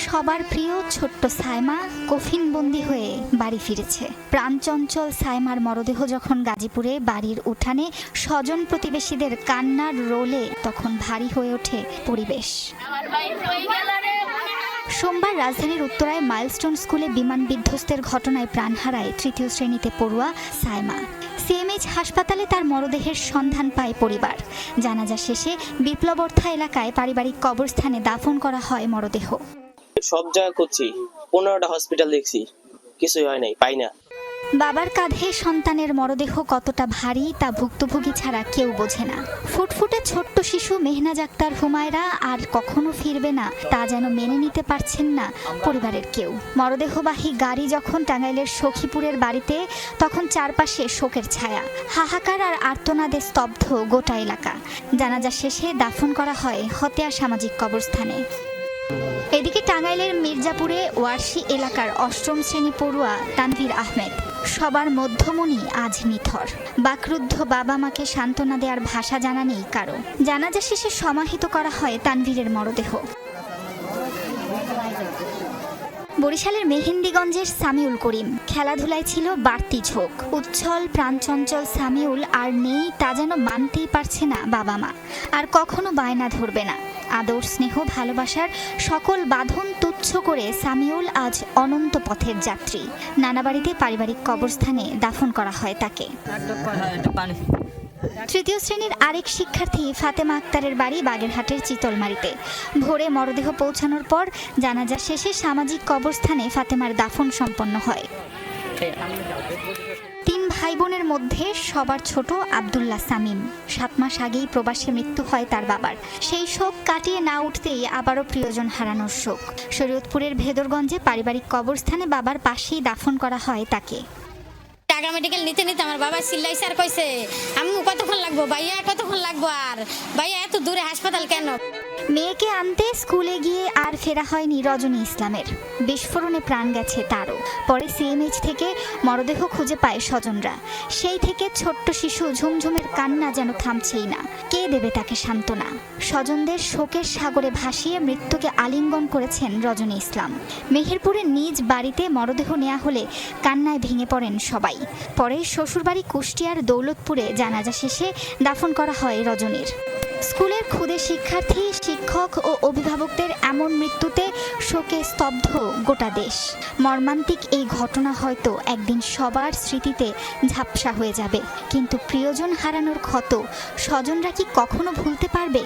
সবার প্রিয় ছোট্ট সাইমা কফিনবন্দি হয়ে বাড়ি ফিরেছে। প্রাণচঞ্চল সাইমার মরদেহ যখন গাজীপুরে বাড়ির উঠানে স্বজন প্রতিবেশীদের কান্নার রোলে তখন ভারী হয়ে ওঠে পরিবেশ। সোমবার রাজধানীর উত্তরায় মাইলস্টোন স্কুলে বিমান বিধ্বস্তের ঘটনায় প্রাণ হারায় তৃতীয় শ্রেণীতে পড়ুয়া সাইমা। সিএমএইচ হাসপাতালে তার মরদেহের সন্ধান পায় পরিবার। জানাজা শেষে বিপ্লবর্থা এলাকায় পারিবারিক কবরস্থানে দাফন করা হয় মরদেহ। সব জায়গা করছি। পনেরোটা হসপিটাল দেখছি। কিছুই হয় নাই, পাই না। বাবার কাঁধে সন্তানের মরদেহ কতটা ভারী তা ভুক্তভোগী ছাড়া কেউ বোঝে না। ফুটফুটে ছোট্ট শিশু মেহনাজ আক্তার হুমায়রা আর কখনো ফিরবে না, তা যেন মেনে নিতে পারছেন না পরিবারের কেউ। মরদেহবাহী গাড়ি যখন টাঙ্গাইলের সখীপুরের বাড়িতে, তখন চারপাশে শোকের ছায়া। হাহাকার আর আর্তনাদে স্তব্ধ গোটা এলাকা। জানাজা শেষে দাফন করা হয় হতিয়া সামাজিক কবরস্থানে। এদিকে টাঙ্গাইলের মির্জাপুরে ওয়ারশি এলাকার অষ্টম শ্রেণি পড়ুয়া তানভীর আহমেদ। সবার মধ্যমণি আজ নিথর। বাকরুদ্ধ বাবা মাকে সান্ত্বনা দেওয়ার ভাষা জানা নেই কারও। জানাজা শেষে সমাহিত করা হয় তানভীরের মরদেহ। বরিশালের মেহেন্দিগঞ্জের সামিউল করিম। খেলাধুলায় ছিল বাড়তি ঝোঁক। উচ্ছল, প্রাণচঞ্চল সামিউল আর নেই তা যেন মানতেই পারছে না বাবা মা। আর কখনো বায়না ধরবে না। আদর, স্নেহ, ভালোবাসার সকল বাঁধন তুচ্ছ করে সামিউল আজ অনন্ত পথের যাত্রী। নানা বাড়িতে পারিবারিক কবরস্থানে দাফন করা হয় তাকে। তৃতীয় শ্রেণির আরেক শিক্ষার্থী ফাতেমা আক্তারের বাড়ি বাগেরহাটের চিতলমারিতে। ভোরে মরদেহ পৌঁছানোর পর জানাজা শেষে সামাজিক কবরস্থানে ফাতেমার দাফন সম্পন্ন হয়। মধ্যে সবার ছোট আব্দুল্লাহ সামিম। সাত মাস আগেই প্রবাসে মৃত্যু হয় তার বাবার। সেই শোক কাটিয়ে না উঠতেই আবারও প্রিয়জন হারানোর শোক। শরীয়তপুরের ভেদরগঞ্জে পারিবারিক কবরস্থানে বাবার পাশেই দাফন করা হয় তাকে। টাকা মেডিকেল নিতে নিতে আমার বাবা চিল্লাই স্যার কইছে আম্মু কতক্ষণ লাগবো? ভাইয়া কতক্ষণ লাগবো আর? ভাইয়া এত দূরে হাসপাতাল কেন? মেয়েকে আনতে স্কুলে গিয়ে ফেরা হয়নি রজনী ইসলামের। বিস্ফোরণে প্রাণ গেছে তারও। পরে সিএমএইচ থেকে মরদেহ খুঁজে পায় স্বজনরা। সেই থেকে ছোট্ট শিশু ঝুমঝুমের কান্না যেন থামছেই না। কে দেবে তাকে সান্ত্বনা? স্বজনদের শোকের সাগরে ভাসিয়ে মৃত্যুকে আলিঙ্গন করেছেন রজনী ইসলাম। মেহেরপুরের নিজ বাড়িতে মরদেহ নেওয়া হলে কান্নায় ভেঙে পড়েন সবাই। পরে শ্বশুরবাড়ি কুষ্টিয়ার দৌলতপুরে জানাজা শেষে দাফন করা হয় রজনীর। স্কুলের ক্ষুদে শিক্ষার্থী, শিক্ষক ও অভিভাবকদের এমন মৃত্যুতে শোকে স্তব্ধ গোটা দেশ। মর্মান্তিক এই ঘটনা হয়তো একদিন সবার স্মৃতিতে ঝাপসা হয়ে যাবে। কিন্তু প্রিয়জন হারানোর ক্ষত স্বজনরা কি কখনো ভুলতে পারবে?